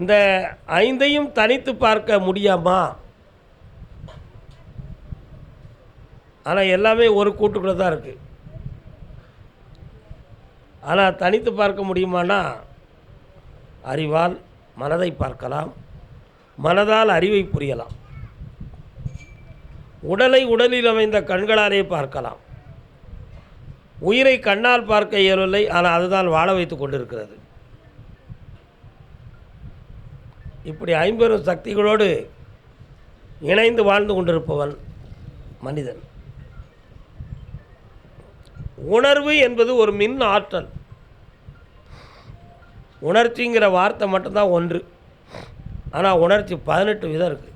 இந்த ஐந்தையும் தனித்து பார்க்க முடியாமா? ஆனால் எல்லாமே ஒரு கூட்டுக்குள்ளே தான் இருக்குது ஆனால் தனித்து பார்க்க முடியுமானா? அறிவால் மனதை பார்க்கலாம். மனதால் அறிவை புரியலாம். உடலை உடலில் அமைந்த கண்களாலே பார்க்கலாம். உயிரை கண்ணால் பார்க்க இயலவில்லை. ஆனால் அதுதான் வாழ வைத்து கொண்டிருக்கிறது. இப்படி ஐம்பெரும் சக்திகளோடு இணைந்து வாழ்ந்து கொண்டிருப்பவன் மனிதன். உணர்வு என்பது ஒரு மின் ஆற்றல். உணர்ச்சிங்கிற வார்த்தை மட்டும்தான் ஒன்று. ஆனால் உணர்ச்சி பதினெட்டு விதம் இருக்குது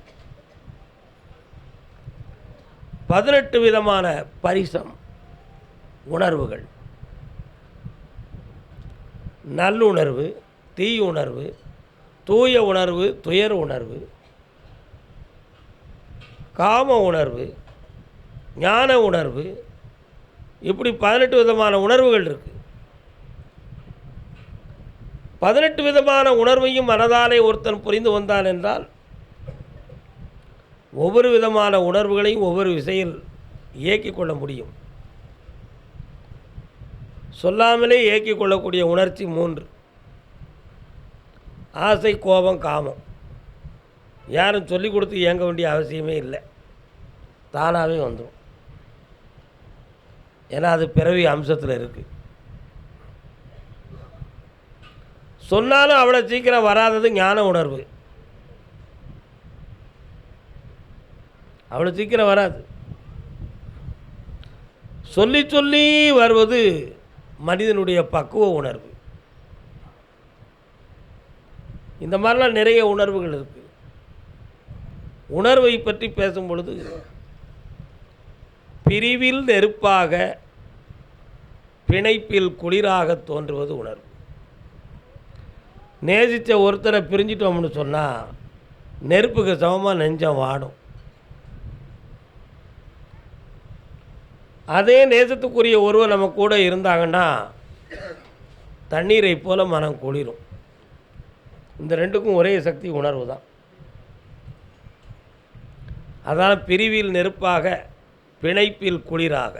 பதினெட்டு விதமான பரிசம் உணர்வுகள். நல்லுணர்வு தீயுணர்வு தூய உணர்வு துயர் உணர்வு காம உணர்வு ஞான உணர்வு இப்படி பதினெட்டு விதமான உணர்வுகள் இருக்குது பதினெட்டு விதமான உணர்வையும் மனதாலே ஒருத்தன் புரிந்து வந்தான் என்றால் ஒவ்வொரு விதமான உணர்வுகளையும் ஒவ்வொரு விசையில் இயக்கிக் கொள்ள முடியும். சொல்லாமலே இயக்கிக் கொள்ளக்கூடிய உணர்ச்சி மூன்று. ஆசை கோபம் காமம். யாரும் சொல்லிக் கொடுத்து இயங்க வேண்டிய அவசியமே இல்லை. தானாகவே வந்துடும் ஏன்னா அது பிறவி அம்சத்தில் இருக்குது சொன்னாலும் அவ்வளோ சீக்கிரம் வராதது ஞான உணர்வு. அவ்வளோ சீக்கிரம் வராது. சொல்லி சொல்லி வருவது மனிதனுடைய பக்குவ உணர்வு. இந்த மாதிரிலாம் நிறைய உணர்வுகள் இருக்குது உணர்வை பற்றி பேசும் பொழுது பிரிவில் நெருப்பாக பிணைப்பில் குளிராக தோன்றுவது உணர்வு. நேசித்த ஒருத்தரை பிரிஞ்சிட்டோம்னு சொன்னால் நெருப்புக்கு சமமாக நெஞ்சம் வாடும். அதே நேசத்துக்குரிய ஒருவர் நம்ம கூட இருந்தாங்கன்னா தண்ணீரை போல மனம் குளிரும். இந்த ரெண்டுக்கும் ஒரே சக்தி உணர்வு தான். அதனால் பிரிவில் நெருப்பாக பிணைப்பில் குளிராக.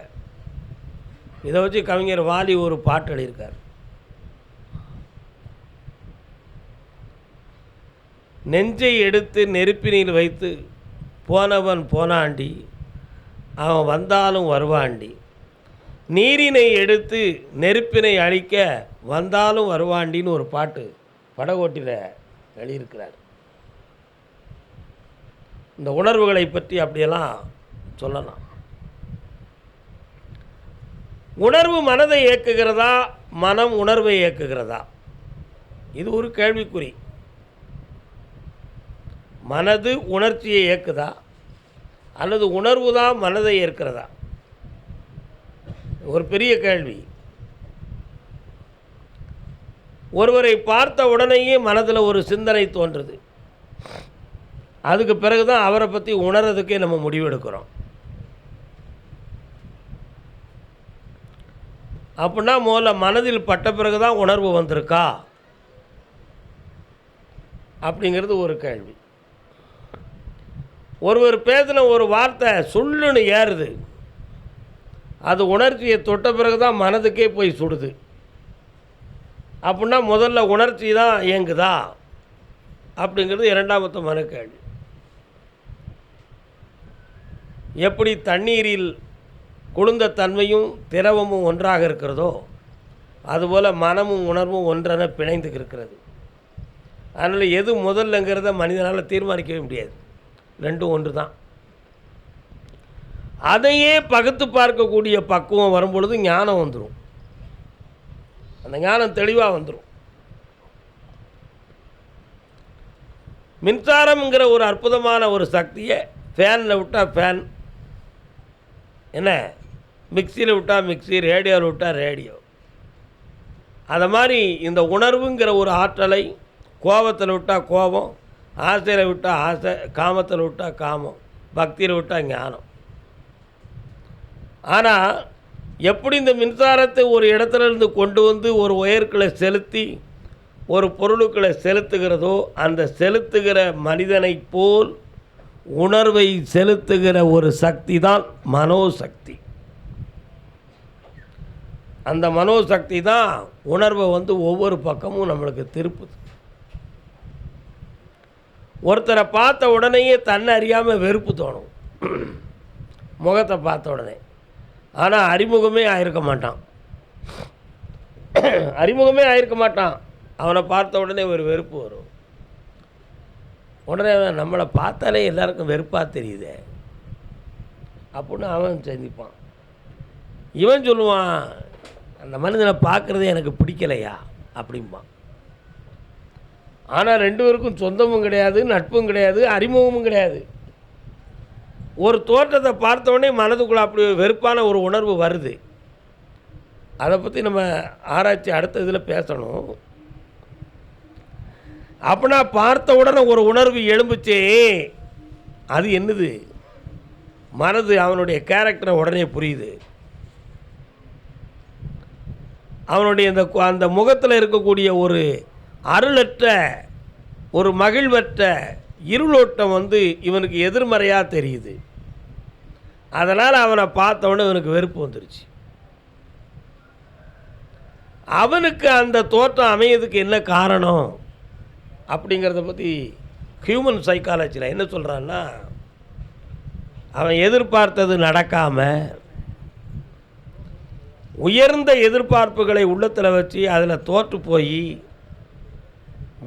இதை வச்சு கவிஞர் வாலி ஒரு பாட்டு எழுதியிருக்கார். நெஞ்சை எடுத்து நெருப்பினில் வைத்து போனவன் போனாண்டி அவன் வந்தாலும் வருவாண்டி. நீரினை எடுத்து நெருப்பினை அழிக்க வந்தாலும் வருவாண்டின்னு ஒரு பாட்டு. படகோட்டியில் எழுதியிருக்கிறார். இந்த உணர்வுகளை பற்றி அப்படியெல்லாம் சொல்லலாம். உணர்வு மனதை இயக்குகிறதா மனம் உணர்வை இயக்குகிறதா? இது ஒரு கேள்விக்குறி. மனது உணர்ச்சியை இயக்குதா? அல்லது உணர்வு தான் மனதை ஏற்கிறதா ஒரு பெரிய கேள்வி. ஒருவரை பார்த்த உடனேயே மனதில் ஒரு சிந்தனை தோன்றுது. அதுக்கு பிறகு தான் அவரை பற்றி உணர்றதுக்கே நம்ம முடிவெடுக்கிறோம் அப்படின்னா முதல்ல மனதில் பட்ட பிறகு தான் உணர்வு வந்திருக்கா? அப்படிங்கிறது ஒரு கேள்வி. ஒருவர் பேசின ஒரு வார்த்தை சொல்லுன்னு ஏறுது. அது உணர்ச்சியை தொட்ட பிறகு தான் மனதுக்கே போய் சுடுது. அப்படின்னா முதல்ல உணர்ச்சி தான் இயங்குதா? அப்படிங்கிறது இரண்டாவது மனக்கேள்வி. எப்படி தண்ணீரில் குளிர்ந்த தன்மையும் திரவமும் ஒன்றாக இருக்கிறதோ அதுபோல் மனமும் உணர்வும் ஒன்றென பிணைந்து இருக்கிறது. அதனால் எது முதல்லங்கிறத மனிதனால் தீர்மானிக்கவே முடியாது. ரெண்டும் ஒன்று தான் அதையே பகுத்து பார்க்கக்கூடிய பக்குவம் வரும்பொழுது ஞானம் வந்துடும் அந்த ஞானம் தெளிவாக வந்துடும் மின்சாரம்ங்கிற ஒரு அற்புதமான ஒரு சக்தியை ஃபேனில் விட்டால் ஃபேன் என்ன? மிக்சியில் விட்டால் மிக்சி ரேடியோவில் விட்டால் ரேடியோ அதை மாதிரி இந்த உணர்வுங்கிற ஒரு ஆற்றலை கோபத்தில் விட்டால் கோபம் ஆசையில் விட்டால் ஆசை காமத்தில் விட்டால் காமம் பக்தியில் விட்டால் ஞானம். ஆனால் எப்படி இந்த மின்சாரத்தை ஒரு இடத்துல இருந்து கொண்டு வந்து ஒரு ஒயர்களை செலுத்தி ஒரு பொருளுக்களை செலுத்துகிறதோ அந்த செலுத்துகிற மனிதனைப் போல் உணர்வை செலுத்துகிற ஒரு சக்தி தான் மனோசக்தி. அந்த மனோசக்தி தான் உணர்வை வந்து ஒவ்வொரு பக்கமும் நம்மளுக்கு திருப்புது. ஒருத்தரை பார்த்த உடனேயே தன்னை அறியாமல் வெறுப்பு தோணும். முகத்தை பார்த்த உடனே. ஆனால் அறிமுகமே ஆயிருக்க மாட்டான். அறிமுகமே ஆயிருக்க மாட்டான். அவனை பார்த்த உடனே ஒரு வெறுப்பு வரும். உடனே அவன் நம்மளை பார்த்தாலே எல்லாருக்கும் வெறுப்பாக தெரியுதே. அப்படின்னு அவன் சிந்திப்பான். இவன் சொல்லுவான் அந்த மனிதனை பார்க்குறதே எனக்கு பிடிக்கலையா? அப்படிம்பான். ஆனால் ரெண்டு பேருக்கும் சொந்தமும் கிடையாது நட்பும் கிடையாது அறிமுகமும் கிடையாது. ஒரு தோற்றத்தை பார்த்தோடனே மனதுக்குள்ளே அப்படி வெறுப்பான ஒரு உணர்வு வருது. அதை பற்றி நம்ம ஆராய்ச்சி அடுத்த இதில் பேசணும். அப்படின்னா பார்த்த உடனே ஒரு உணர்வு எழும்புச்சே. அது என்னது? மனது அவனுடைய கேரக்டரை உடனே புரியுது. அவனுடைய இந்த கு- அந்த முகத்தில் இருக்கக்கூடிய ஒரு அருளற்ற ஒரு மகிழ்வற்ற இருளோட்டம் வந்து இவனுக்கு எதிர்மறையாக தெரியுது. அதனால் அவனை பார்த்தவுனே இவனுக்கு வெறுப்பு வந்துருச்சு. அவனுக்கு அந்த தோற்றம் அமையதுக்கு என்ன காரணம்? அப்படிங்கிறத பற்றி ஹியூமன் சைக்காலஜியில் என்ன சொல்கிறான்னா அவன் எதிர்பார்த்தது நடக்காமல் உயர்ந்த எதிர்பார்ப்புகளை உள்ளத்தில் வச்சு அதில் தோற்று போய்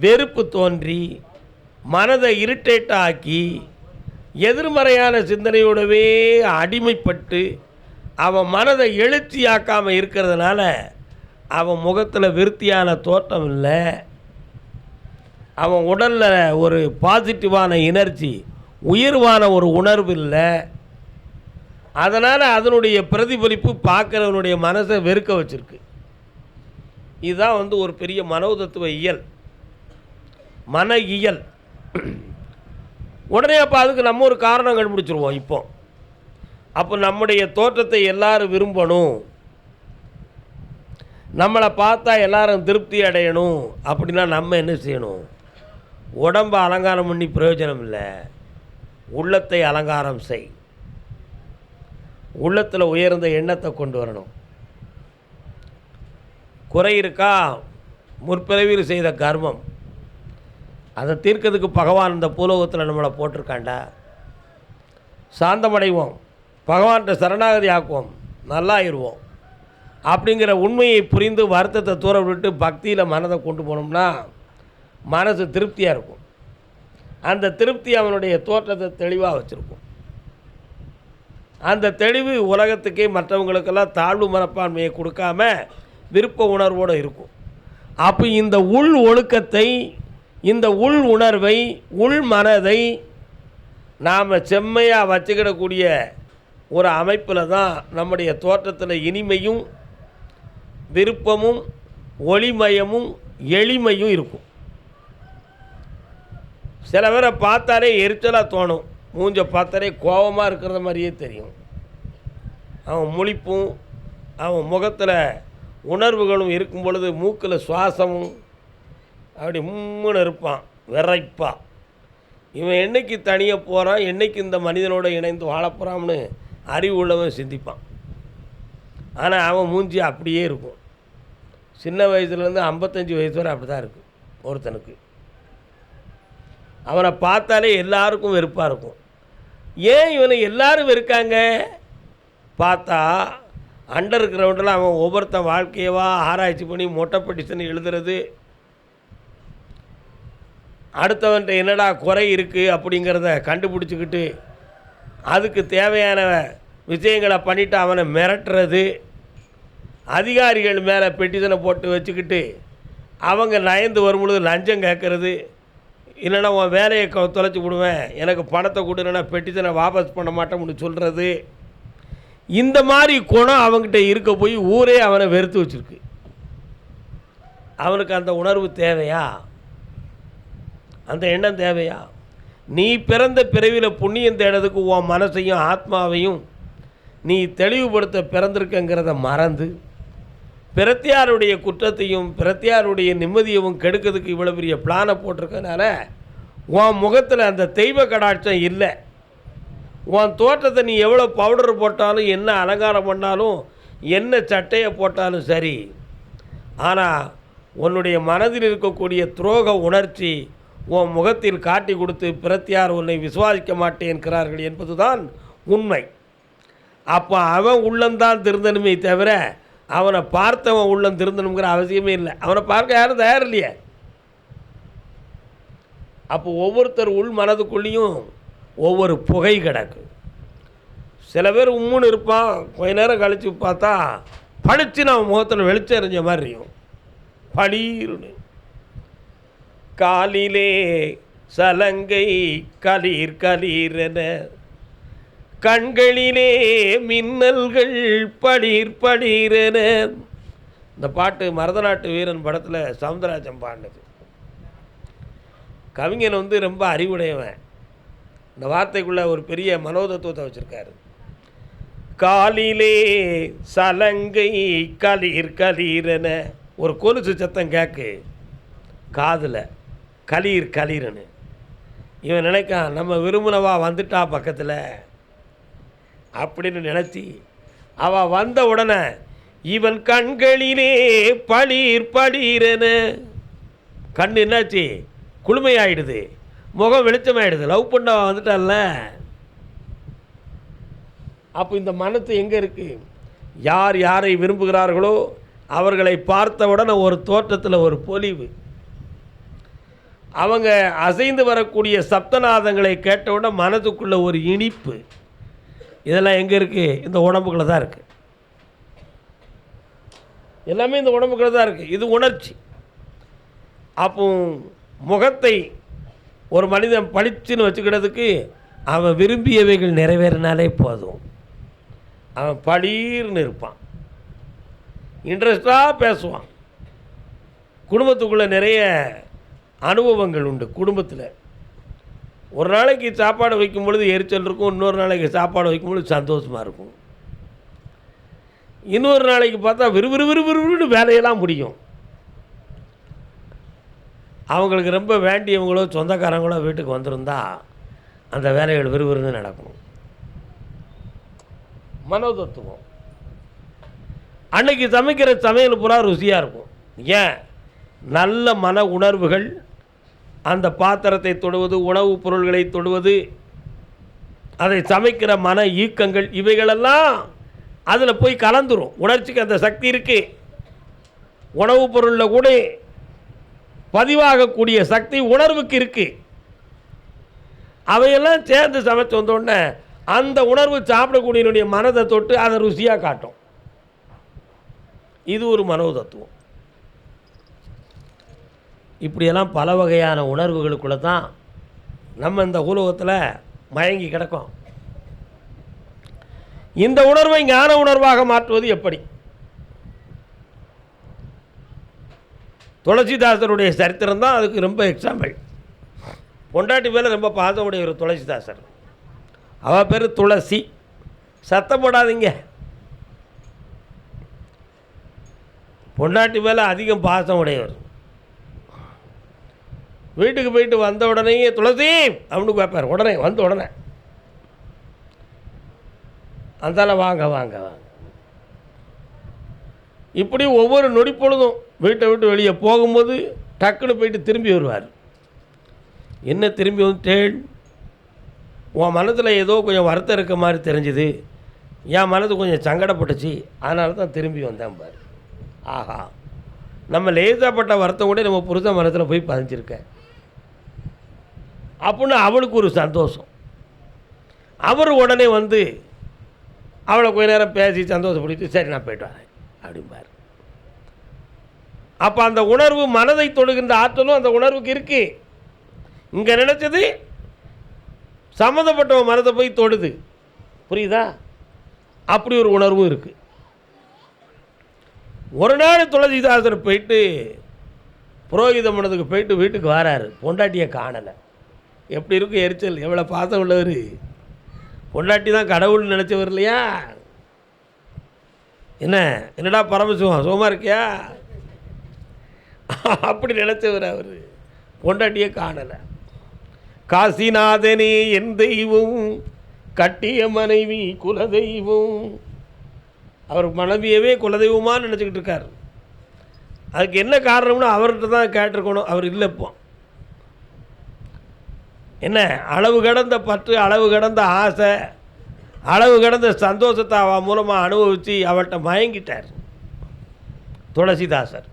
வெறுப்பு தோன்றி மனதை இரிட்டேட் ஆக்கி எதிர்மறையான சிந்தனையோடவே அடிமைப்பட்டு அவன் மனதை எழுச்சியாக்காமல் இருக்கிறதுனால அவன் முகத்தில் விருத்தியான தோற்றம் இல்லை. அவன் உடலில் ஒரு பாசிட்டிவான எனர்ஜி உயர்வான ஒரு உணர்வு இல்லை. அதனால் அதனுடைய பிரதிபலிப்பு பார்க்குறவனுடைய மனசை வெறுக்க வச்சுருக்கு. இதுதான் வந்து ஒரு பெரிய மனோதத்துவ இயல். மன இயல். உடனே அப்போ அதுக்கு நம்ம ஒரு காரணம் கண்டுபிடிச்சிருவோம் இப்போ. அப்போ நம்முடைய தோற்றத்தை எல்லாரும் விரும்பணும். நம்மளை பார்த்தா எல்லாரும் திருப்தி அடையணும். அப்படின்னா நம்ம என்ன செய்யணும்? உடம்பை அலங்காரம் பண்ணி பிரயோஜனம் இல்லை. உள்ளத்தை அலங்காரம் செய். உள்ளத்தில் உயர்ந்த எண்ணத்தை கொண்டு வரணும். குறை இருக்கா? முற்பிறவியில் செய்த கர்மம். அதை தீர்க்கிறதுக்கு பகவான் இந்த பூலோகத்தில் நம்மளை போட்டிருக்காண்டா? சாந்தமடைவோம். பகவான்கிட்ட சரணாகதி ஆக்குவோம். நல்லாயிருவோம். அப்படிங்கிற உண்மையை புரிந்து வருத்தத்தை தூர விட்டு பக்தியில் மனதை கொண்டு போனோம்னா மனசு திருப்தியாக இருக்கும். அந்த திருப்தி அவனுடைய தோற்றத்தை தெளிவாக வச்சுருக்கும். அந்த தெளிவு உலகத்துக்கே மற்றவங்களுக்கெல்லாம் தாழ்வு மனப்பான்மையை கொடுக்காம விருப்ப உணர்வோடு இருக்கும். அப்போ இந்த உள் ஒழுக்கத்தை இந்த உள் உணர்வை உள் மனதை நாம் செம்மையாக வச்சுக்கிடக்கூடிய ஒரு அமைப்பில் தான் நம்முடைய தோற்றத்தில் இனிமையும் விருப்பமும் ஒளிமயமும் எளிமையும் இருக்கும். சில பேரை பார்த்தாலே எரிச்சலாக தோணும். மூஞ்ச பார்த்தாலே கோபமாக இருக்கிறத மாதிரியே தெரியும். அவன் முழிப்பும் அவன் முகத்தில் உணர்வுகளும் இருக்கும் பொழுது மூக்கில் சுவாசமும் அப்படி மும்முன்னு இருப்பான் விரைப்பா இவன் என்னைக்கு தனியாக போகிறான் என்னைக்கு இந்த மனிதனோடு இணைந்து வாழப்போகிறான்னு அறிவு உள்ளவன் சிந்திப்பான். ஆனால் அவன் மூஞ்சி அப்படியே இருக்கும். சின்ன வயசுலேருந்து ஐம்பத்தஞ்சு வயசு வரை அப்படி தான் இருக்கும் ஒருத்தனுக்கு. அவனை பார்த்தாலே எல்லாருக்கும் வெறுப்பாக இருக்கும். ஏன் இவனை எல்லாரும் வெறுக்காங்க? பார்த்தா அண்டர் கிரவுண்டில் அவன் ஒவ்வொருத்தன் வாழ்க்கையவா ஆராய்ச்சி பண்ணி மொட்டை பெட்டிஷன் எழுதுறது அடுத்தவன்கிட்ட என்னடா குறை இருக்குது அப்படிங்கிறத கண்டுபிடிச்சிக்கிட்டு அதுக்கு தேவையான விஷயங்களை பண்ணிவிட்டு அவனை மிரட்டுறது அதிகாரிகள் மேலே பெட்டிஷனை போட்டு வச்சுக்கிட்டு அவங்க நயந்து வரும்பொழுது லஞ்சம் கேட்குறது இல்லைன்னா உன் வேலையை க- தொலைச்சி விடுவேன் எனக்கு பணத்தை கொடுன்னா பெட்டிஷனை வாபஸ் பண்ண மாட்டோம்னு சொல்கிறது இந்த மாதிரி குணம் அவங்ககிட்ட இருக்க போய் ஊரே அவனை வெறுத்து வச்சிருக்கு. அவனுக்கு அந்த உணர்வு தேவையா? அந்த எண்ணம் தேவையா? நீ பிறந்த பிறவியில் புண்ணியம் தேடுறதுக்கு உன் மனசையும் ஆத்மாவையும் நீ தெளிவுபடுத்த பிறந்திருக்கங்கிறத மறந்து பிரத்தியாருடைய குற்றத்தையும் பிரத்தியாருடைய நிம்மதியவும் கெடுக்கிறதுக்கு இவ்வளோ பெரிய பிளானை போட்டிருக்கனால உன் முகத்தில் அந்த தெய்வ கடாட்சம் இல்லை. உன் தோட்டத்தை நீ எவ்வளோ பவுடர் போட்டாலும் என்ன அலங்காரம் பண்ணாலும் என்ன சட்டையை போட்டாலும் சரி. ஆனால் உன்னுடைய மனதில் இருக்கக்கூடிய துரோக உணர்ச்சி உன் முகத்தில் காட்டி கொடுத்து பிரத்தியார் உன்னை விசுவாசிக்க மாட்டேன்கிறார்கள் என்பதுதான் உண்மை. அப்போ அவன் உள்ளந்தான் திருந்தணுமே தவிர அவனை பார்த்தவன் உள்ளம் திருந்தணுங்கிற அவசியமே இல்லை. அவனை பார்க்க யாரும் தயார் இல்லையே அப்போ ஒவ்வொருத்தர் உள் மனதுக்குள்ளேயும் ஒவ்வொரு புகை கிடக்கு. சில பேர் உம்முன்னு இருப்பான் கொஞ்ச நேரம் கழித்து பார்த்தா பளிச்சு நம்ம முகத்தில் வெளிச்சம் எறிஞ்ச மாதிரி இருக்கும். பளீர்னு. காலிலே சலங்கை கலீர் கலீரென கண்களிலே மின்னல்கள் பளீர் பளீரென இந்த பாட்டு மரதநாட்டு வீரன் படத்தில் சவுந்தரராஜன் பாடினது. கவிஞன் வந்து ரொம்ப அறிவுடையவன். இந்த வார்த்தைக்குள்ளே ஒரு பெரிய மனோதத்துவத்தை வச்சுருக்காரு. காலிலே சலங்கை கலீர் கலீரென ஒரு கொலுசு சத்தம் கேட்கு காதில். கலீர் களீர்னு இவன் நினைக்கான் நம்ம விரும்பினவா வந்துட்டா பக்கத்தில். அப்படின்னு நினச்சி அவ வந்த உடனே இவன் கண்களிலே பளீர் பளீரென கண் என்னாச்சு? குளுமையாயிடுது. முகம் வெளிச்சமாயிடுது. லவ் பண்ணவா வந்துட்டான்ல. அப்போ இந்த மனத்து எங்கே இருக்குது யார் யாரை விரும்புகிறார்களோ அவர்களை பார்த்தவுடனே ஒரு தோற்றத்தில் ஒரு பொலிவு. அவங்க அசைந்து வரக்கூடிய சப்தநாதங்களை கேட்டவுடனே மனதுக்குள்ள ஒரு இனிப்பு. இதெல்லாம் எங்கே இருக்குது இந்த உடம்புக்குள்ள தான் இருக்குது எல்லாமே இந்த உடம்புக்குள்ள தான் இருக்குது இது உணர்ச்சி. அப்போ முகத்தை ஒரு மனிதன் பளிச்சுன்னு வச்சுக்கிறதுக்கு அவன் விரும்பியவைகள் நிறைவேறினாலே போதும். அவன் பளீர்னு இருப்பான். இன்ட்ரெஸ்டாக பேசுவான். குடும்பத்துக்குள்ளே நிறைய அனுபவங்கள் உண்டு குடும்பத்தில். ஒரு நாளைக்கு சாப்பாடு வைக்கும் பொழுது எரிச்சல் இருக்கும் இன்னொரு நாளைக்கு சாப்பாடு வைக்கும் பொழுது சந்தோஷமாக இருக்கும். இன்னொரு நாளைக்கு பார்த்தா விறுவிறு விறுவிறுன்னு வேலையெல்லாம் முடியும். அவங்களுக்கு ரொம்ப வேண்டியவங்களோ சொந்தக்காரங்களோ வீட்டுக்கு வந்திருந்தா அந்த வேலைகள் விறுவிறுன்னு நடக்கும். மனோதத்துவம். அன்னைக்கு சமைக்கிற சமையல் பூரா ருசியாக இருக்கும். ஏன்? நல்ல மன உணர்வுகள் அந்த பாத்திரத்தை தொடுவது உணவுப் பொருள்களை தொடுவது அதை சமைக்கிற மன ஈக்கங்கள் இவைகளெல்லாம் அதில் போய் கலந்துரும். உணர்ச்சிக்கு அந்த சக்தி இருக்குது உணவுப் பொருளில் கூட பதிவாகக்கூடிய சக்தி உணர்வுக்கு இருக்குது அவையெல்லாம் சேர்ந்து சமைச்சு வந்தோடனே அந்த உணர்வு சாப்பிடக்கூடியனுடைய மனதை தொட்டு அதை ருசியாக காட்டும். இது ஒரு மனோதத்துவம். இப்படியெல்லாம் பல வகையான உணர்வுகளுக்குள்ள தான் நம்ம இந்த உலகத்தில் மயங்கி கிடக்கும். இந்த உணர்வை ஞான உணர்வாக மாற்றுவது எப்படி? துளசிதாசருடைய சரித்திரம் தான் அதுக்கு ரொம்ப எக்ஸாம்பிள் பொண்டாட்டி மேலே ரொம்ப பாதமுடைய ஒரு துளசிதாசர். அவள் பேர் துளசி. சத்தம் போடாதீங்க. பொண்டாட்டி மேலே அதிகம் பாசம் உடையவர் வீட்டுக்கு போயிட்டு வந்த உடனேயே துளசி! அப்படின்னு கேட்பார் உடனே வந்த உடனே. அந்தால வாங்க வாங்க வாங்க. இப்படி ஒவ்வொரு நொடி பொழுதும் வீட்டை விட்டு வெளியே போகும்போது டக்குன்னு போயிட்டு திரும்பி வருவார். என்ன திரும்பி வந்துட்டேன் உன் மனதில் ஏதோ கொஞ்சம் வருத்தம் இருக்க மாதிரி தெரிஞ்சுது. என் மனது கொஞ்சம் சங்கடப்பட்டுச்சு. அதனால தான் திரும்பி வந்தேன் பார். ஆஹா. நம்ம லேசாப்பட்ட வருத்தம் கூட நம்ம புருஷன் மனத்தில் போய் பதிஞ்சிருக்கேன் அப்படின்னு அவளுக்கு ஒரு சந்தோஷம். அவர் உடனே வந்து அவளை கொஞ்ச நேரம் பேசி சந்தோஷப்படுத்தி சரி நான் போயிட்டு வரேன் அப்படிம்பார். அப்போ அந்த உணர்வு மனதை தொடுகின்ற ஆற்றலும் அந்த உணர்வுக்கு இருக்குது இங்கே நினச்சது சம்மந்தப்பட்டவன் மனதை போய் தொடுது. புரியுதா? அப்படி ஒரு உணர்வும் இருக்குது ஒரு நாள் துளசிதாசர் போயிட்டு புரோகித மனதுக்கு போயிட்டு வீட்டுக்கு வராரு. பொண்டாட்டியை காணலை. எப்படி இருக்கும் எரிச்சல்? எவ்வளோ பாசம் உள்ளவர்? பொண்டாட்டி தான் கடவுள்னு நினச்சவர் இல்லையா? என்ன? என்னடா பரமசிவம்? சுகமாக இருக்கியா? அப்படி நினச்சவர் அவர். பொண்டாட்டியே காணலை. காசிநாதனே என் தெய்வம் கட்டிய மனைவி குலதெய்வம். அவர் மனைவியவே குலதெய்வமாக நினச்சிக்கிட்டு இருக்கார். அதுக்கு என்ன காரணம்னு அவர்கிட்ட தான் கேட்டிருக்கணும். அவர் இல்லை இப்போ. என்ன அளவு கடந்த பற்று அளவு கடந்த ஆசை அளவு கடந்த சந்தோஷத்தை அவள் மூலமாக அனுபவித்து அவள்கிட்ட மயங்கிட்டார். துளசிதாசர்.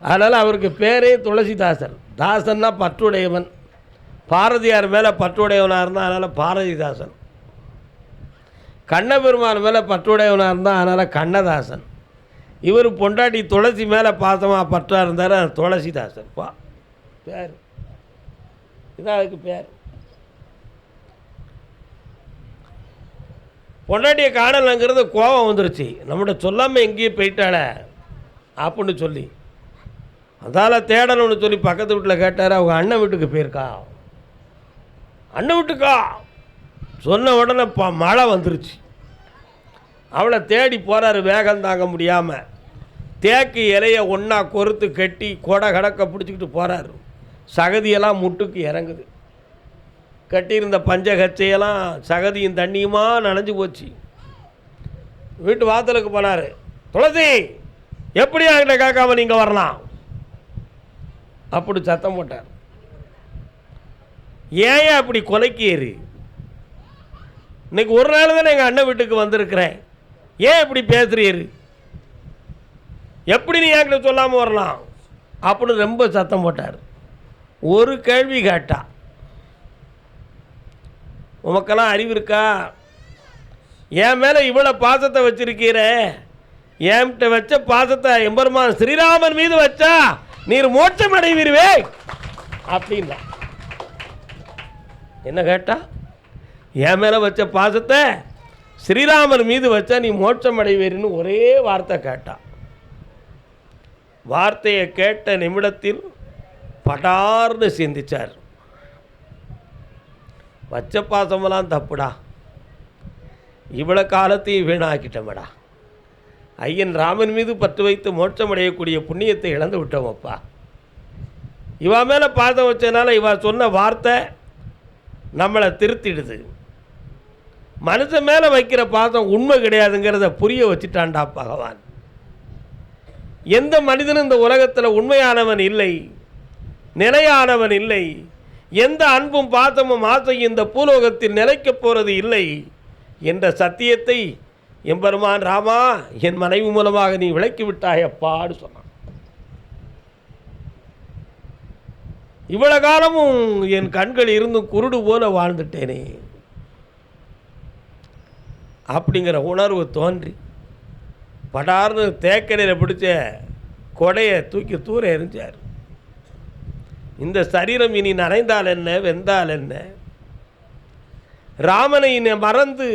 அதனால் அவருக்கு பேரே துளசிதாசர். தாசன்னா பற்றுடையவன். பாரதியார் மேலே பற்றுடையவனாக இருந்தால் அதனால் பாரதிதாசன். கண்ணபெருமான் மேலே பற்றுடையவனாக இருந்தால் அதனால் கண்ணதாசன். இவர் பொண்டாட்டி துளசி மேலே பாசமாக பற்றாக இருந்தார் துளசிதாசன். பா பேர். இதான் அதுக்கு பேர். பொண்டாட்டியை காணலைங்கிறது கோபம் வந்துருச்சு. நம்மகிட்ட சொல்லாமல் எங்கேயோ போயிட்டாளே. அப்படின்னு சொல்லி. அதால் தேடணும்னு சொல்லி பக்கத்து வீட்டில் கேட்டார் அவங்க அண்ணன் வீட்டுக்கு போயிருக்கா? அண்ணன் வீட்டுக்கா? சொன்ன உடனே ப மழை வந்துருச்சு. அவளை தேடி போகிறாரு வேகம் தாங்க முடியாமல் தேக்கு இலையை ஒன்றா கொறுத்து கட்டி கொடை கடக்க பிடிச்சிக்கிட்டு போகிறாரு சகதியெல்லாம் முட்டுக்கு இறங்குது. கட்டியிருந்த பஞ்சகச்சையெல்லாம் சகதியும் தண்ணியுமா நனைஞ்சு போச்சு. வீட்டு வாத்தலுக்கு போனார் துளசி எப்படி என்கிட்ட கேட்காம நீங்கள் வரலாம்? அப்படி சத்தம் போட்டார். ஏன் அப்படி கொலைக்கு ஏறு இன்னைக்கு ஒரு நாள் தானே எங்கள் அண்ணன் வீட்டுக்கு வந்திருக்கிறேன். ஏன் இப்படி பேசுறீரு? எப்படி நீ என்கிட்ட சொல்லாமல் வரலாம்? அப்படின்னு ரொம்ப சத்தம் போட்டார். ஒரு கேள்வி கேட்டா. உமக்கெல்லாம் அறிவு இருக்கா? என் மேலே இவ்வளோ பாசத்தை வச்சிருக்கீரே. என்கிட்ட வச்ச பாசத்தை எம்பெருமான் ஸ்ரீராமன் மீது வச்சா நீர் மோட்சம் அடைவீருவே அப்படின்னா என்ன கேட்டா? என் மேலே வச்ச பாசத்தை ஸ்ரீராமன் மீது வச்சா நீ மோட்சம் அடைவீர்னு ஒரே வார்த்தை கேட்டா. வார்த்தையை கேட்ட நிமிடத்தில் படார்னு சிந்திச்சார். வச்ச பாசமெல்லாம் தப்புடா. இவ்வளோ காலத்தையும் வீணாக்கிட்டோமடா. ஐயன் ராமன் மீது பற்று வைத்து மோட்சம் அடையக்கூடிய புண்ணியத்தை இழந்து விட்டோம் அப்பா மேலே பாசம் வச்சதுனால இவ சொன்ன வார்த்தை நம்மளை திருத்திடுது. மனுஷன் மேலே வைக்கிற பாசம் உண்மை கிடையாதுங்கிறத புரிய வச்சுட்டான்டா பகவான். எந்த மனிதனும் இந்த உலகத்தில் உண்மையானவன் இல்லை. நிலையானவன் இல்லை. எந்த அன்பும் பாசமும் ஆசையும் இந்த பூலோகத்தில் நிலைக்கப் போகிறது இல்லை என்ற சத்தியத்தை எம்பெருமான் ராமா என் மனைவி மூலமாக நீ விளக்கி அப்பாடு சொன்னான். இவ்வளவு காலமும் என் கண்கள் இருந்தும் குருடு போல வாழ்ந்துட்டேனே. அப்படிங்கிற உணர்வு தோன்றி படார்னு தேக்கடையில் பிடிச்ச கொடையை தூக்கி தூர எரிஞ்சார் இந்த சரீரம் இனி நனைந்தால் என்ன வெந்தால் என்ன? ராமனை இனி மறந்து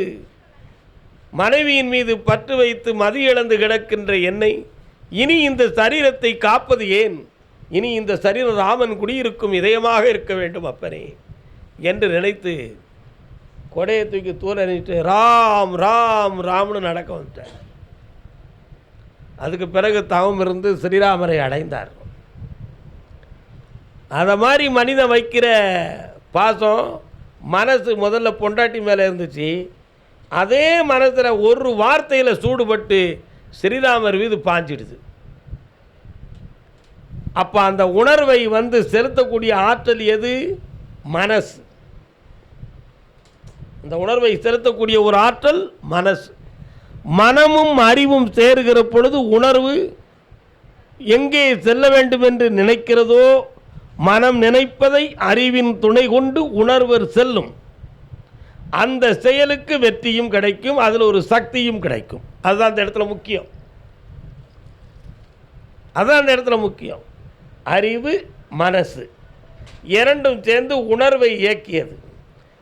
மனைவியின் மீது பற்று வைத்து மதி இழந்து கிடக்கின்ற என்னை இனி இந்த சரீரத்தை காப்பது ஏன்? இனி இந்த சரீரம் ராமன் குடியிருக்கும் இதயமாக இருக்க வேண்டும் அப்பனே என்று நினைத்து கொடையை தூக்கி தூர எறிஞ்சிட்டு ராம் ராம் ராம்னு நடக்க வந்துட்டார். அதுக்கு பிறகு தவம் இருந்து ஸ்ரீராமரை அடைந்தார். அதை மாதிரி மனிதன் வைக்கிற பாசம் மனசு முதல்ல பொண்டாட்டி மேலே இருந்துச்சு. அதே மனசில் ஒரு வார்த்தையில் சூடுபட்டு ஸ்ரீராமர் மீது பாஞ்சிடுது. அப்போ அந்த உணர்வை வந்து செலுத்தக்கூடிய ஆற்றல் எது? மனசு. அந்த உணர்வை செலுத்தக்கூடிய ஒரு ஆற்றல் மனசு. மனமும் அறிவும் சேருகிற பொழுது உணர்வு எங்கே செல்ல வேண்டும் என்று நினைக்கிறதோ மனம் நினைப்பதை அறிவின் துணை கொண்டு உணர்வர் செல்லும். அந்த செயலுக்கு வெற்றியும் கிடைக்கும் அதில் ஒரு சக்தியும் கிடைக்கும். அதுதான் அந்த இடத்துல முக்கியம். அதுதான் அந்த இடத்துல முக்கியம். அறிவு மனசு. இரண்டும் சேர்ந்து உணர்வை இயக்கியது.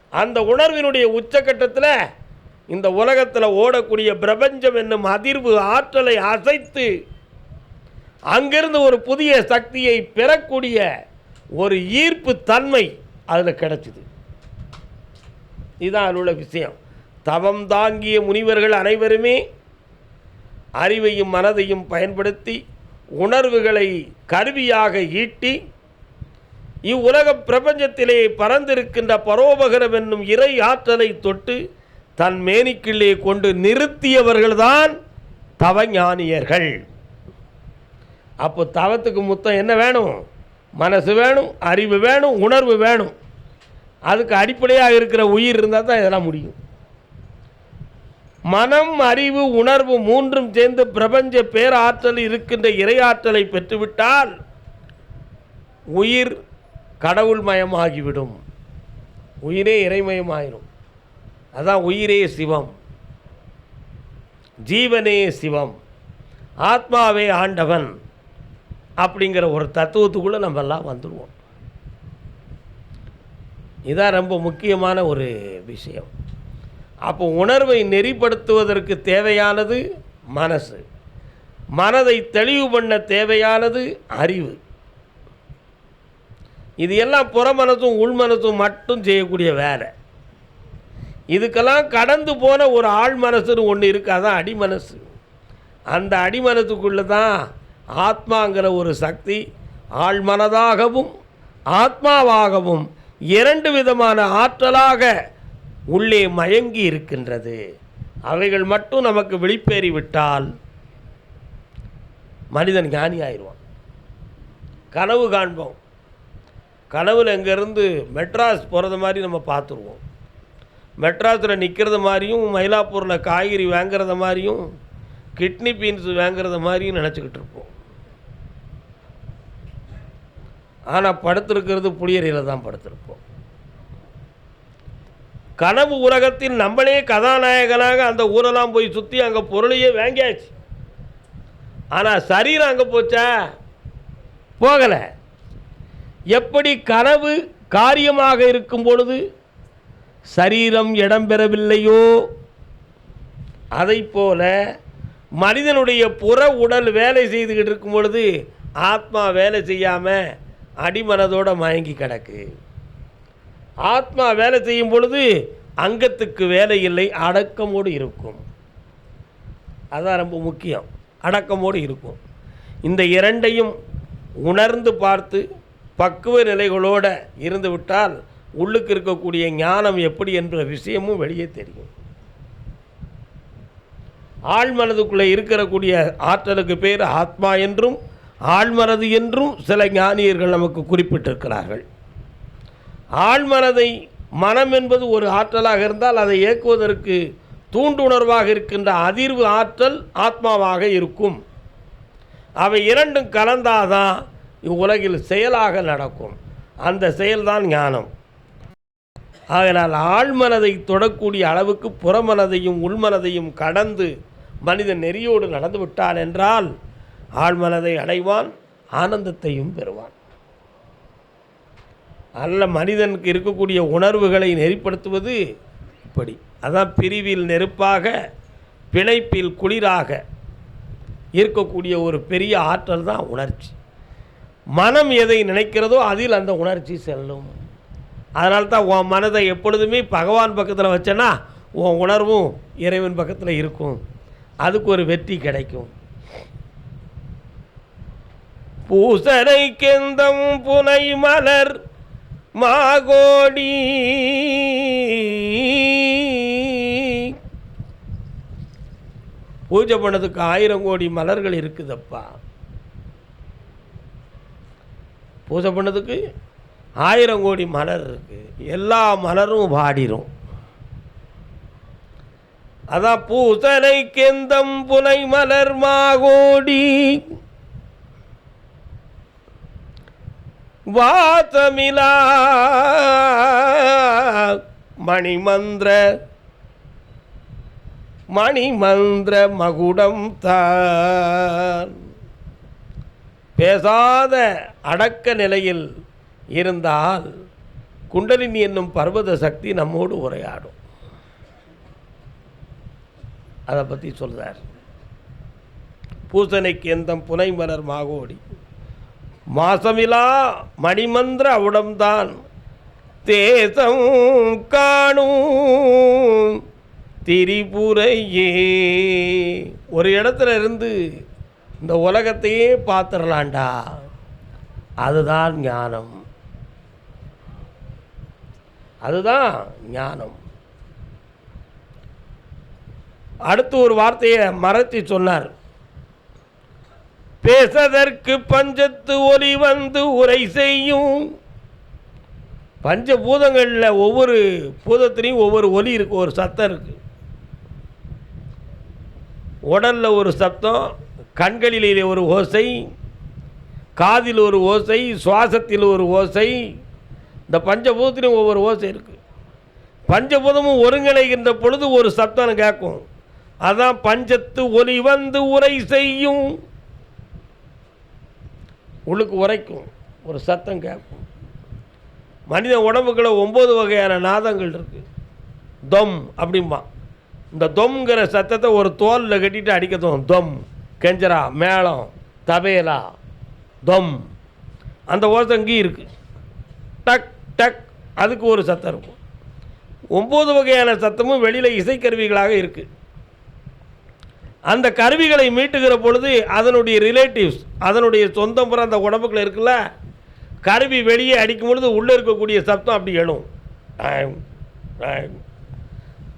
அந்த உணர்வினுடைய உச்சக்கட்டத்தில் இந்த உலகத்தில் ஓடக்கூடிய பிரபஞ்சம் என்னும் அதிர்வு ஆற்றலை அசைத்து அங்கிருந்து ஒரு புதிய சக்தியை பெறக்கூடிய ஒரு ஈர்ப்பு தன்மை அதில் கிடச்சிது. இதுதான் அதில் உள்ள விஷயம். தவம் தாங்கிய முனிவர்கள் அனைவருமே அறிவையும் மனதையும் பயன்படுத்தி உணர்வுகளை கருவியாக ஈட்டி இவ்வுலக பிரபஞ்சத்திலே பறந்திருக்கின்ற பரோபகரம் என்னும் இறை ஆற்றலை தொட்டு தன் மேனிக்குள்ளே கொண்டு நிறுத்தியவர்கள்தான் தவஞானியர்கள். அப்போ தவத்துக்கு மொத்தம் என்ன வேணும்? மனசு வேணும் அறிவு வேணும் உணர்வு வேணும். அதுக்கு அடிப்படையாக இருக்கிற உயிர் இருந்தால் தான் இதெல்லாம் முடியும். மனம் அறிவு உணர்வு மூன்றும் சேர்ந்து பிரபஞ்ச பேராற்றல் இருக்கின்ற இறையாற்றலை பெற்றுவிட்டால் உயிர் கடவுள் மயமாகிவிடும் உயிரே இறைமயமாயிரும். அதான் உயிரே சிவம். ஜீவனே சிவம். ஆத்மாவே ஆண்டவன். அப்படிங்கிற ஒரு தத்துவத்துக்குள்ளே நம்ம எல்லாம் வந்துடுவோம் இதான் ரொம்ப முக்கியமான ஒரு விஷயம். அப்போ உணர்வை நெறிப்படுத்துவதற்கு தேவையானது மனசு. மனதை தெளிவு பண்ண தேவையானது அறிவு. இது எல்லாம் புறமனசும் உள்மனசும் மட்டும் செய்யக்கூடிய வேலை. இதுக்கெல்லாம் கடந்து போன ஒரு ஆழ் மனசுன்னு ஒன்று இருக்கு அதான் அடிமனசு. அந்த அடிமனசுக்குள்ளே தான் ஆத்மாங்கிற ஒரு சக்தி ஆழ்மனதாகவும் ஆத்மாவாகவும் இரண்டு விதமான ஆற்றலாக உள்ளே மயங்கி இருக்கின்றது. அவைகள் மட்டும் நமக்கு வெளிப்பேறிவிட்டால் மனிதன் ஞானி ஆயிடுவான். கனவு காண்போம். கனவில் இங்கேருந்து மெட்ராஸ் போகிறது மாதிரி நம்ம பார்த்துருவோம். மெட்ராஸில் நிற்கிறது மாதிரியும் மயிலாப்பூரில் காய்கறி வாங்குறத மாதிரியும் கிட்னி பீன்ஸ் வாங்குறத மாதிரியும் நினச்சிக்கிட்டு இருப்போம். ஆனால் படுத்திருக்கிறது புளியறையில் தான் படுத்திருப்போம். கனவு உலகத்தில் நம்மளே கதாநாயகனாக அந்த ஊரெல்லாம் போய் சுற்றி அங்கே பொருளையே வாங்கியாச்சு. ஆனால் சரீரம் அங்கே போச்சா? போகலை. எப்படி கனவு காரியமாக இருக்கும் பொழுது சரீரம் இடம்பெறவில்லையோ அதை போல மனிதனுடைய புற உடல் வேலை செய்துக்கிட்டு இருக்கும் பொழுது ஆத்மா வேலை செய்யாமல் அடிமனதோட மயங்கி கிடக்கு. ஆத்மா வேலை செய்யும் பொழுது அங்கத்துக்கு வேலை இல்லை அடக்கமோடு இருக்கும். அதான் ரொம்ப முக்கியம். அடக்கமோடு இருக்கும். இந்த இரண்டையும் உணர்ந்து பார்த்து பக்குவ நிலைகளோடு இருந்து விட்டால் உள்ளுக்கு இருக்கக்கூடிய ஞானம் எப்படி என்ற விஷயமும் வெளியே தெரியும். ஆழ்மனதுக்குள்ளே இருக்கக்கூடிய ஆற்றலுக்கு பேர் ஆத்மா என்றும் ஆழ்மனது என்றும் சில ஞானியர்கள் நமக்கு குறிப்பிட்டிருக்கிறார்கள். ஆழ்மனதை மனம் என்பது ஒரு ஆற்றலாக இருந்தால் அதை இயக்குவதற்கு தூண்டுணர்வாக இருக்கின்ற அதிர்வு ஆற்றல் ஆத்மாவாக இருக்கும். அவை இரண்டும் கலந்தாதான் இவ்வுலகில் செயலாக நடக்கும். அந்த செயல்தான் ஞானம். ஆகையால் ஆழ்மனதை தொடக்கூடிய அளவுக்கு புறமனதையும் உள்மனதையும் கடந்து மனிதன் நெறியோடு நடந்து விட்டான் என்றால் ஆழ்மனதை அடைவான் ஆனந்தத்தையும் பெறுவான். நல்ல மனிதனுக்கு இருக்கக்கூடிய உணர்வுகளை நெறிப்படுத்துவது இப்படி. அதான் பிரிவில் நெருப்பாக பிணைப்பில் குளிராக இருக்கக்கூடிய ஒரு பெரிய ஆற்றல் தான் உணர்ச்சி. மனம் எதை நினைக்கிறதோ அதில் அந்த உணர்ச்சி செல்லும். அதனால தான் உன் மனதை எப்பொழுதுமே பகவான் பக்கத்தில் வச்சேன்னா உன் உணர்வும் இறைவன் பக்கத்தில் இருக்கும். அதுக்கு ஒரு வெற்றி கிடைக்கும். பூசரை கெந்தம் புனை மலர் மாகோடி. பூஜை பண்ணதுக்கு ஆயிரம் கோடி மலர்கள் இருக்குதப்பா. பூஜை பண்ணதுக்கு ஆயிரம் கோடி மலர் இருக்கு. எல்லா மலரும் வாடிரும். அதான் பூசனை கெந்தம் புனை மலர் மாகோடி. வாத்தமிலா மணிமந்திர மணிமந்திர மகுடம் தான். பேசாத அடக்க நிலையில் இருந்தால் குண்டலினி என்னும் பர்வத சக்தி நம்மோடு உரையாடும். அதை பற்றி சொல்கிறார் பூசனைக்கு எந்தம் புனை மலர் மாகோடி? மாசமிலா மணிமந்திர அவுடம்தான். தேசம் காணும் திரிபுரையே. ஒரு இடத்துல இருந்து இந்த உலகத்தையே பார்த்துடலாண்டா. அதுதான் ஞானம். அதுதான் ஞானம். அடுத்து ஒரு வார்த்தையை மறத்தி சொன்னார். பேசதற்கு பஞ்சத்து ஒலி வந்து உரை செய்யும். பஞ்சபூதங்களில் ஒவ்வொரு பூதத்திலையும் ஒவ்வொரு ஒலி இருக்கு ஒரு சத்தம் இருக்கு. உடலில் ஒரு சத்தம் கண்களிலே ஒரு ஓசை காதில் ஒரு ஓசை சுவாசத்தில் ஒரு ஓசை இந்த பஞ்சபூதத்திலும் ஒவ்வொரு ஓசை இருக்கு. பஞ்சபூதமும் ஒருங்கிணைகின்ற பொழுது ஒரு சத்தம் கேட்கும். அதான் பஞ்சத்து ஒலி வந்து உரை செய்யும். உள்ளுக்கு உரைக்கும் ஒரு சத்தம் கேட்கும். மனித உடம்புக்குள்ள ஒம்பது வகையான நாதங்கள் இருக்குது தொம் அப்படிம்பான் இந்த தொம்ங்கிற சத்தத்தை ஒரு தோலில் கட்டிட்டு அடிக்க தோணும். தொம் கெஞ்சரா மேளம் தபேலா தொம். அந்த ஓசங்கி இருக்குது டக் டக் அதுக்கு ஒரு சத்தம் இருக்கும். ஒம்பது வகையான சத்தமும் வெளியில் இசைக்கருவிகளாக இருக்குது அந்த கருவிகளை மீட்டுகிற பொழுது அதனுடைய ரிலேட்டிவ்ஸ் அதனுடைய சொந்தம் புற அந்த உடம்புக்குள்ள இருக்குல்ல? கருவி வெளியே அடிக்கும் பொழுது உள்ளே இருக்கக்கூடிய சப்தம் அப்படி எழும்.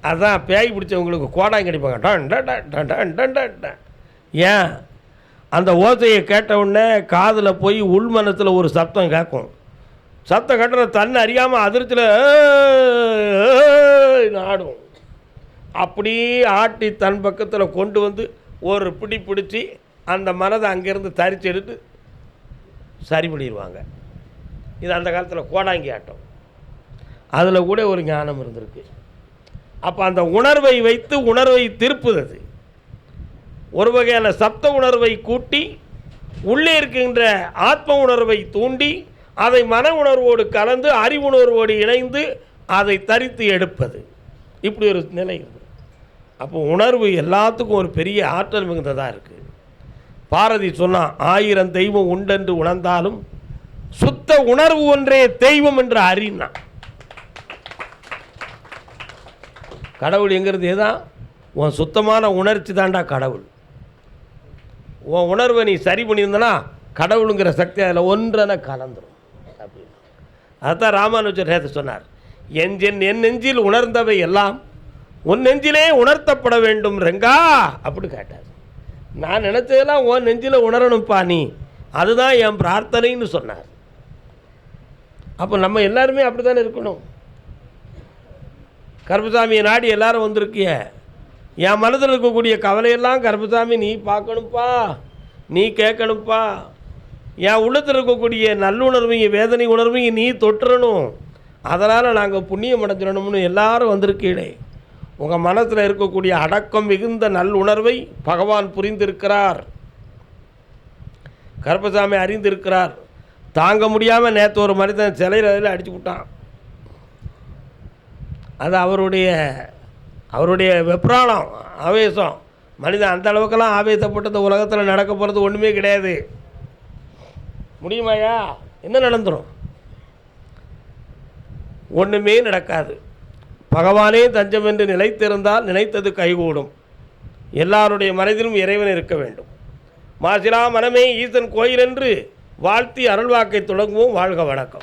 அதுதான் பேய் பிடிச்சவங்களுக்கு கோடாங்க கடிப்பாங்க. டன் டன் டன் டன் ஏன்? அந்த ஓசையை கேட்டவுடனே காதில் போய் உள்மனத்தில் ஒரு சப்தம் கேட்கும் சத்தம் கட்டுற தன்னை அறியாமல் அதிர்ச்சியில் ஆடும் அப்படியே ஆட்டி தன் பக்கத்தில் கொண்டு வந்து ஒரு பிடி பிடிச்சி அந்த மனதை அங்கேருந்து தரிச்சு எடுத்து சரி பண்ணிடுவாங்க. இது அந்த காலத்தில் கோடாங்கி ஆட்டம். அதில் கூட ஒரு ஞானம் இருந்திருக்கு. அப்போ அந்த உணர்வை வைத்து உணர்வை திருப்புது அது ஒரு வகையான சப்த உணர்வை கூட்டி உள்ளே இருக்கின்ற ஆத்ம உணர்வை தூண்டி அதை மன உணர்வோடு கலந்து அறிவுணர்வோடு இணைந்து அதை தரித்து எடுப்பது. இப்படி ஒரு நிலை இருக்குது அப்போ உணர்வு எல்லாத்துக்கும் ஒரு பெரிய ஆற்றல் மிகுந்ததாக இருக்குது பாரதி சொன்னான் ஆயிரம் தெய்வம் உண்டென்று உணர்ந்தாலும் சுத்த உணர்வு ஒன்றே தெய்வம் என்று அறினா கடவுள் எங்கிறது தான் உன் சுத்தமான உணர்ச்சி தாண்டா கடவுள். உன் உணர்வை நீ சரி பண்ணியிருந்தனா கடவுளுங்கிற சக்தி அதில் ஒன்றென கலந்துரும். அப்படின்னு. அதுதான் ராமானுஜர் நேற்று சொன்னார். என் என் என் நெஞ்சில் உணர்ந்தவை எல்லாம் உன் நெஞ்சிலே உணர்த்தப்பட வேண்டும் ரெங்கா அப்படி கேட்டார். நான் நினச்சதெல்லாம் உன் நெஞ்சில் உணரணும்ப்பா நீ. அதுதான் என் பிரார்த்தனைன்னு சொன்னார். அப்போ நம்ம எல்லாருமே அப்படி தானே இருக்கணும்? கருப்பசாமியை நாடி எல்லாரும் வந்திருக்கிய என் மனதில் இருக்கக்கூடிய கவலையெல்லாம் கருப்பசாமி நீ பார்க்கணும்ப்பா நீ கேட்கணும்ப்பா என் உள்ளத்தில் இருக்கக்கூடிய நல்லுணர்வையும் வேதனை உணர்வையும் நீ தொட்டுறணும் அதனால் நாங்கள் புண்ணியம் அடைஞ்சிடணும்னு எல்லாரும் வந்திருக்கீடே உங்கள் மனசில் இருக்கக்கூடிய அடக்கம் மிகுந்த நல்லுணர்வை பகவான் புரிந்திருக்கிறார். கருப்பசாமி அறிந்திருக்கிறார். தாங்க முடியாமல் நேற்று ஒரு மனிதன் சிலையில் அதில் அடிச்சு விட்டான் அது அவருடைய அவருடைய வெப்ராணம் ஆவேசம். மனிதன் அந்த அளவுக்கெல்லாம் ஆவேசப்பட்டது உலகத்தில் நடக்க போகிறது ஒன்றுமே கிடையாது. முடியுமாயா என்ன நடந்துடும் ஒன்றுமே நடக்காது. பகவானே தஞ்சம் என்று நிலைத்திருந்தால் நினைத்தது கைகூடும். எல்லாருடைய மனதிலும் இறைவன் இருக்க வேண்டும். மாசிலா மனமே ஈசன் கோயில் என்று வாழ்த்தி அருள்வாக்கை தொடங்குவோம். வாழ்க வணக்கம்.